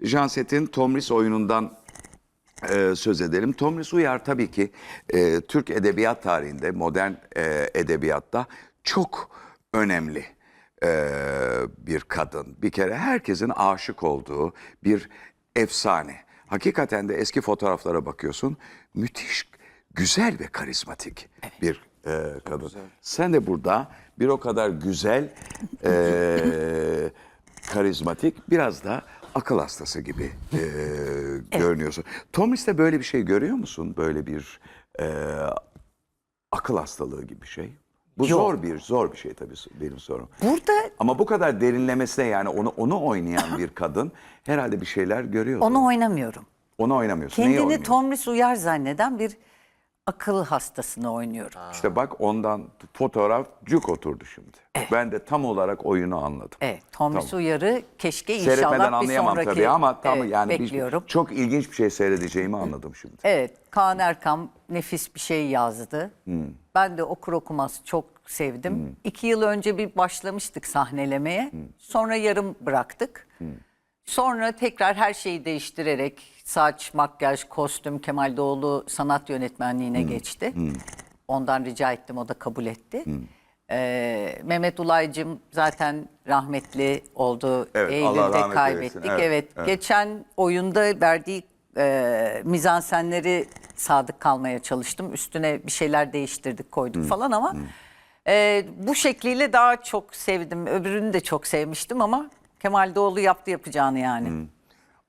Janset'in Tomris oyunundan e, söz edelim. Tomris Uyar tabii ki e, Türk edebiyat tarihinde, modern e, edebiyatta çok önemli e, bir kadın. Bir kere herkesin aşık olduğu bir efsane. Hakikaten de eski fotoğraflara bakıyorsun. Müthiş, güzel ve karizmatik bir e, kadın. Sen de burada bir o kadar güzel, e, karizmatik, biraz da akıl hastası gibi e, görünüyorsun. Tomris'te böyle bir şey görüyor musun? Böyle bir e, akıl hastalığı gibi bir şey. Bu Yok. zor bir zor bir şey tabii benim sorum. Burada Ama bu kadar derinlemesine yani onu onu oynayan bir kadın herhalde bir şeyler görüyor. onu oynamıyorum. Onu oynamıyorsun. Neyi Kendini oynuyorsun? Tomris Uyar zanneden bir akıl hastasını oynuyorum. İşte bak ondan fotoğraf cuk oturdu şimdi. Ben de tam olarak oyunu anladım. Evet, Tomris Tamam. Uyar'ı keşke Seyretmeden inşallah bir anlayamam sonraki tabii ama tam evet, yani bir- bekliyorum. çok ilginç bir şey seyredeceğimi anladım şimdi. Evet, Kaan Erkam nefis bir şey yazdı. Hmm. Ben de okur okumaz çok sevdim. İki yıl önce bir başlamıştık sahnelemeye. Hmm. Sonra yarım bıraktık. Sonra tekrar her şeyi değiştirerek saç, makyaj, kostüm Kemal Doğulu sanat yönetmenliğine Hmm. geçti. Ondan rica ettim, o da kabul etti. Ee, Mehmet Ulaycım zaten rahmetli oldu. Evet, Allah Eylül'de rahmet kaybettik. eylesin. Evet, Evet, geçen oyunda verdiği e, mizansenleri sadık kalmaya çalıştım. Üstüne bir şeyler değiştirdik, koyduk falan ama e, bu şekliyle daha çok sevdim. Öbürünü de çok sevmiştim ama Kemal Doğulu yaptı yapacağını yani.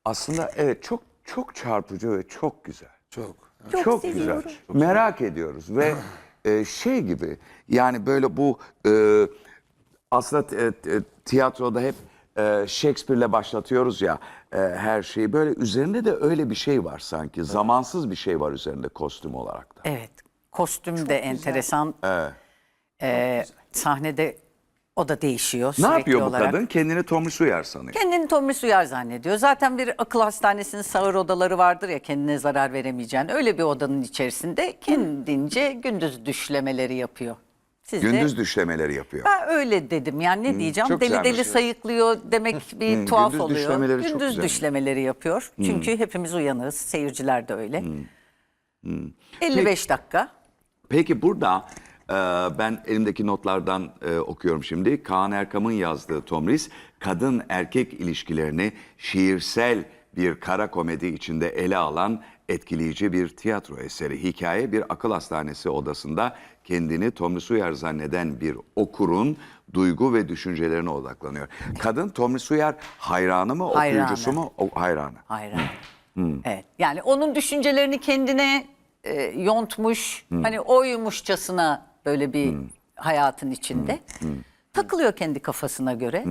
Aslında evet çok çok çarpıcı ve çok güzel. Çok. Çok güzel. seviyorum. Merak ediyoruz ve e, şey gibi yani böyle bu e, aslında e, e, tiyatroda hep e, Shakespeare'le başlatıyoruz ya e, her şeyi. Böyle üzerinde de öyle bir şey var sanki. Zamansız bir şey var üzerinde kostüm olarak da. Evet, kostüm de enteresan. Evet. E, sahnede o da değişiyor Ne sürekli yapıyor bu olarak. kadın? Kendini Tomris Uyar sanıyor. Kendini Tomris Uyar zannediyor. Zaten bir akıl hastanesinin sağır odaları vardır ya kendine zarar veremeyeceğin. Öyle bir odanın içerisinde kendince gündüz düşlemeleri yapıyor. Siz de- Gündüz düşlemeleri yapıyor. ben öyle dedim yani ne diyeceğim çok deli güzelmiş. deli sayıklıyor demek bir tuhaf gündüz oluyor. düşlemeleri çok gündüz düşlemeleri yapıyor. Çünkü hepimiz uyanığız seyirciler de öyle. 55 dakika. Peki burada e, ben elimdeki notlardan e, okuyorum şimdi. Kaan Erkam'ın yazdığı Tomris, kadın erkek ilişkilerini şiirsel bir kara komedi içinde ele alan etkileyici bir tiyatro eseri. Hikaye bir akıl hastanesi odasında kendini Tomris Uyar zanneden bir okurun duygu ve düşüncelerine odaklanıyor. Kadın Tomris Uyar hayranı mı, Hayranı. okuyucusu mu? O, hayranı. Hayran. Evet. Yani onun düşüncelerini kendine e, yontmuş, hani oymuşçasına böyle bir hayatın içinde. Takılıyor kendi kafasına göre.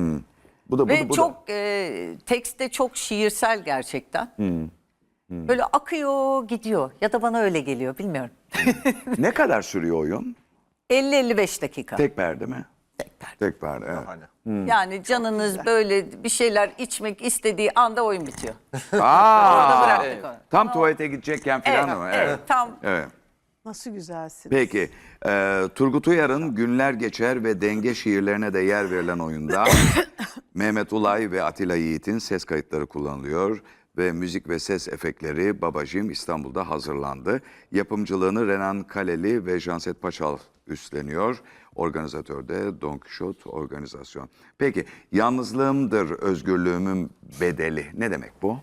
Bu da bu Ve da, bu da- çok e, tekste çok şiirsel gerçekten. Böyle akıyor gidiyor ya da bana öyle geliyor bilmiyorum. ne kadar sürüyor oyun? 50-55 dakika. Tek perde mi? Tek perde. Tek perde. Evet. Hani. Yani canınız böyle bir şeyler içmek istediği anda oyun bitiyor. Aa, Orada bıraktık onu. Tam tuvalete gidecekken Evet, falan mı? evet, tam Evet. Nasıl güzelsiniz. Peki, e, Turgut Uyar'ın Günler Geçer ve Denge şiirlerine de yer verilen oyunda Mehmet Ulay ve Atilla Yiğit'in ses kayıtları kullanılıyor ve müzik ve ses efektleri Babacım İstanbul'da hazırlandı. Yapımcılığını Renan Kaleli ve Janset Paşal üstleniyor. Organizatör de Don Quixote Organizasyon. Peki, yalnızlığımdır özgürlüğümün bedeli. Ne demek bu?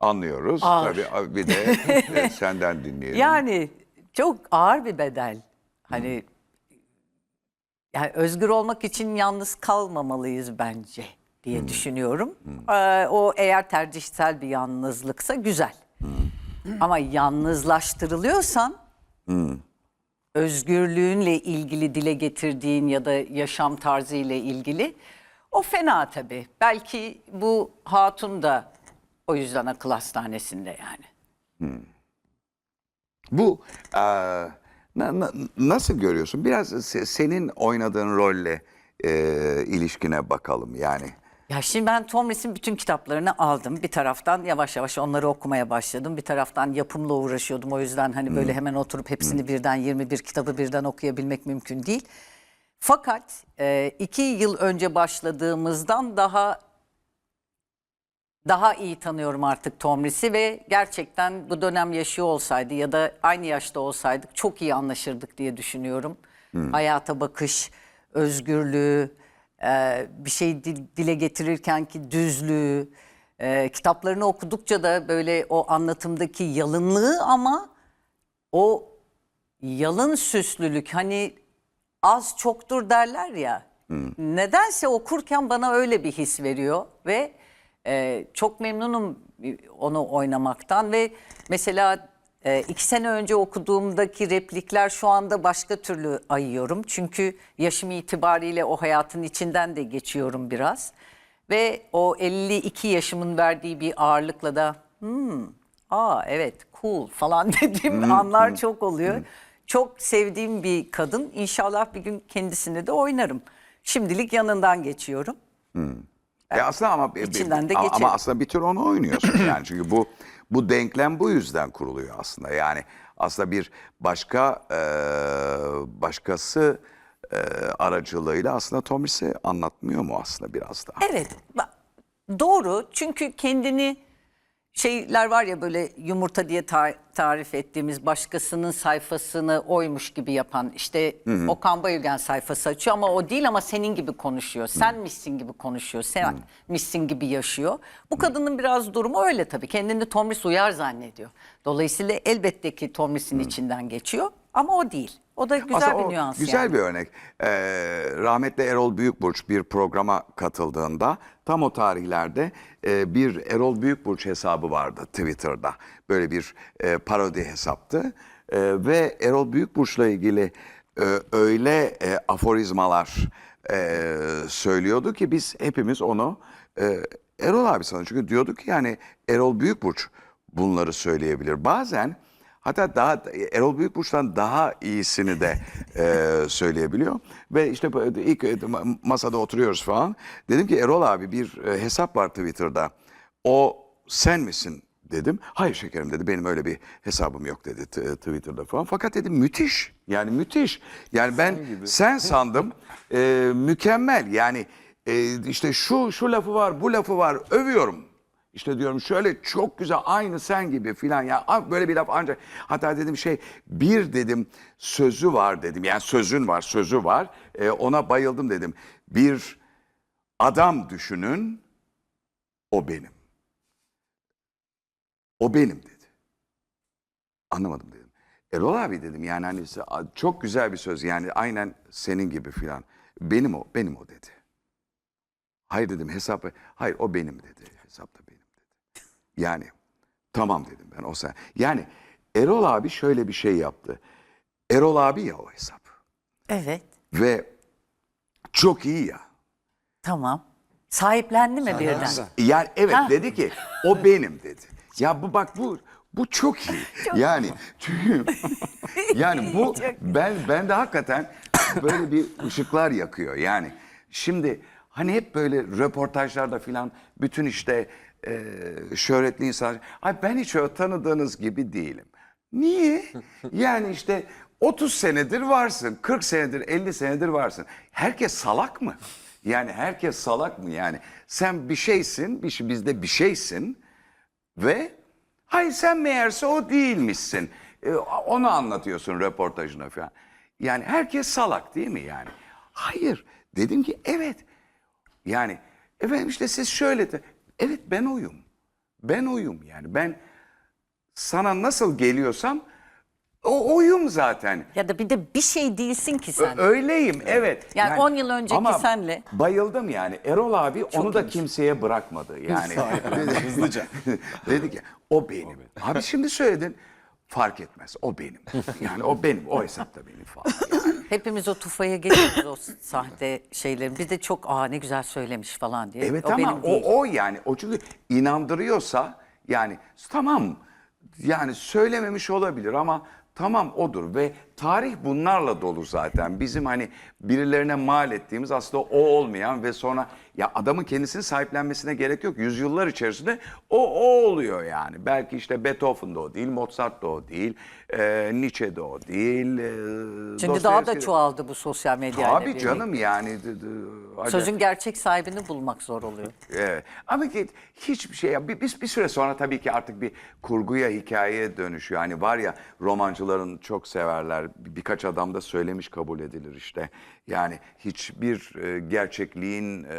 Anlıyoruz. Ağır. Tabii bir de e, senden dinleyelim. Yani çok ağır bir bedel. Hani yani özgür olmak için yalnız kalmamalıyız bence diye düşünüyorum. Ee, o eğer tercihsel bir yalnızlıksa güzel. Ama yalnızlaştırılıyorsan özgürlüğünle ilgili dile getirdiğin ya da yaşam tarzı ile ilgili o fena tabii. Belki bu hatun da o yüzden akıl hastanesinde yani. Bu e, na- na- nasıl görüyorsun? Biraz se- senin oynadığın rolle e, ilişkine bakalım yani. Ya şimdi ben Tomris'in bütün kitaplarını aldım. Bir taraftan yavaş yavaş onları okumaya başladım. Bir taraftan yapımla uğraşıyordum. O yüzden hani böyle hemen oturup hepsini birden 21 kitabı birden okuyabilmek mümkün değil. Fakat e, iki yıl önce başladığımızdan daha daha iyi tanıyorum artık Tomris'i ve gerçekten bu dönem yaşıyor olsaydı ya da aynı yaşta olsaydık çok iyi anlaşırdık diye düşünüyorum. Hayata bakış, özgürlüğü, e, bir şey dil- dile getirirken ki düzlüğü, e, kitaplarını okudukça da böyle o anlatımdaki yalınlığı ama o yalın süslülük hani az çoktur derler ya. Nedense okurken bana öyle bir his veriyor ve e, çok memnunum onu oynamaktan ve mesela e, iki sene önce okuduğumdaki replikler şu anda başka türlü ayıyorum. Çünkü yaşım itibariyle o hayatın içinden de geçiyorum biraz. Ve o 52 yaşımın verdiği bir ağırlıkla da hmm, aa evet cool falan dediğim anlar çok oluyor. Çok sevdiğim bir kadın. İnşallah bir gün kendisini de oynarım. Şimdilik yanından geçiyorum. E aslında ama İçinden de geçelim. ama aslında bir tür onu oynuyorsun yani çünkü bu bu denklem bu yüzden kuruluyor aslında yani aslında bir başka e, başkası e, aracılığıyla aslında Thomas'i anlatmıyor mu aslında biraz daha? Evet doğru çünkü kendini şeyler var ya böyle yumurta diye ta- tarif ettiğimiz başkasının sayfasını oymuş gibi yapan işte Okan Bayülgen sayfası açıyor ama o değil ama senin gibi konuşuyor. Sen misin gibi konuşuyor. Sen misin gibi yaşıyor. Bu kadının biraz durumu öyle tabii. Kendini Tomris Uyar zannediyor. Dolayısıyla elbette ki Tomris'in içinden geçiyor ama o değil. O da güzel Aslında bir nüans Güzel yani. bir örnek. Ee, rahmetli Erol Büyükburç bir programa katıldığında tam o tarihlerde e, bir Erol Büyükburç hesabı vardı Twitter'da. Böyle bir e, parodi hesaptı. E, ve Erol Büyükburç'la ilgili e, öyle e, aforizmalar e, söylüyordu ki biz hepimiz onu e, Erol abi sanıyoruz. Çünkü diyordu ki yani Erol Büyükburç bunları söyleyebilir. Bazen Hatta daha Erol Büyükburç'tan daha iyisini de e, söyleyebiliyor. Ve işte ilk e, ma- masada oturuyoruz falan. Dedim ki Erol abi bir e, hesap var Twitter'da. O sen misin dedim. Hayır şekerim dedi. Benim öyle bir hesabım yok dedi t- Twitter'da falan. Fakat dedim müthiş. Yani müthiş. Yani ben sen sandım. E, mükemmel. Yani e, işte şu şu lafı var, bu lafı var. Övüyorum. İşte diyorum şöyle çok güzel aynı sen gibi filan. Ya böyle bir laf ancak hatta dedim şey bir dedim sözü var dedim. Yani sözün var sözü var. Ee, ona bayıldım dedim. Bir adam düşünün o benim. O benim dedi. Anlamadım dedim. Erol abi dedim yani hani çok güzel bir söz. Yani aynen senin gibi filan. Benim o benim o dedi. Hayır dedim hesap hayır o benim dedi hesap da benim dedi yani tamam dedim ben o sen. Yani Erol abi şöyle bir şey yaptı. Erol abi ya o hesap. Evet Ve çok iyi ya. tamam. Sahiplendi mi birden? Yani evet Ha. dedi ki o benim dedi. Ya bu bak bu bu çok iyi. yani çünkü yani bu ben ben de hakikaten böyle bir ışıklar yakıyor. Yani şimdi hani hep böyle röportajlarda filan bütün işte e, şöhretli insanlar ay ben hiç öyle tanıdığınız gibi değilim. Niye? Yani işte 30 senedir varsın, 40 senedir, 50 senedir varsın. Herkes salak mı? Yani herkes salak mı yani? Sen bir şeysin, bir şey, bizde bir şeysin ve hayır sen meğerse o değilmişsin. E, onu anlatıyorsun röportajına falan. Yani herkes salak değil mi yani? Hayır. Dedim ki evet. Yani efendim işte siz şöyle de. Evet ben oyum. Ben oyum yani. Ben sana nasıl geliyorsam o oyum zaten. Ya da bir de bir şey değilsin ki sen. Ö- Öyleyim evet. Yani 10 yıl önceki ama senle. Bayıldım yani. Erol abi onu da kimseye bırakmadı. Yani hızlıca. Dedi ki o benim. Abi şimdi söyledin fark etmez. O benim. Yani o benim. O hesapta benim falan. Yani. Hepimiz o tufaya geçiyoruz o sahte şeylerin. Biz de çok aa ne güzel söylemiş falan diye. Evet o ama benim değil. o, o yani o çünkü inandırıyorsa yani tamam yani söylememiş olabilir ama tamam odur ve tarih bunlarla dolu zaten. Bizim hani birilerine mal ettiğimiz aslında o olmayan ve sonra Ya adamın kendisini sahiplenmesine gerek yok. Yüzyıllar içerisinde o, o oluyor yani. Belki işte Beethoven da o değil, Mozart da o değil, e, Nietzsche de o değil. e, Çünkü daha da de- çoğaldı bu sosyal medya. Tabii canım yani. Sözün gerçek sahibini bulmak zor oluyor. Evet. Ama ki hiçbir şey ya bir, süre sonra tabii ki artık bir kurguya hikayeye dönüşüyor. Hani var ya romancıların çok severler. Bir- Birkaç adam da söylemiş kabul edilir işte. Yani hiçbir e, gerçekliğin e,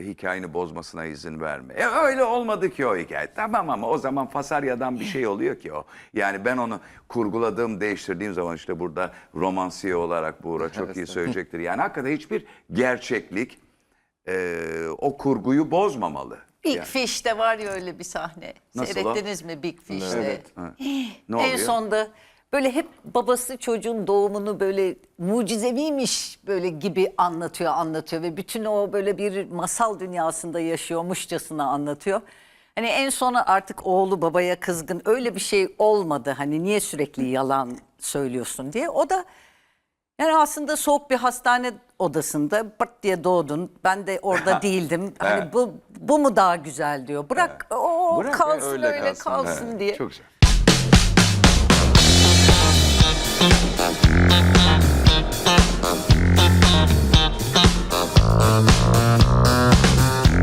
hikayeni bozmasına izin verme. E, öyle olmadı ki o hikaye. Tamam ama o zaman Fasarya'dan bir şey oluyor ki o. Yani ben onu kurguladığım, değiştirdiğim zaman işte burada romansiye olarak Buğra çok iyi söyleyecektir. Yani hakikaten hiçbir gerçeklik e, o kurguyu bozmamalı. Big Yani. Fish'te var ya öyle bir sahne. Nasıl o? Seyrettiniz mi Big Fish'te? Evet. Ha. Ne en oluyor? sonda böyle hep babası çocuğun doğumunu böyle mucizeviymiş böyle gibi anlatıyor anlatıyor ve bütün o böyle bir masal dünyasında yaşıyormuşçasına anlatıyor. Hani en sona artık oğlu babaya kızgın öyle bir şey olmadı hani niye sürekli yalan söylüyorsun diye. O da yani aslında soğuk bir hastane odasında pırt diye doğdun. Ben de orada değildim. Hani bu bu mu daha güzel diyor. Bırak o Bırak, kalsın öyle öyle, kalsın. kalsın, diye. çok güzel. Bye.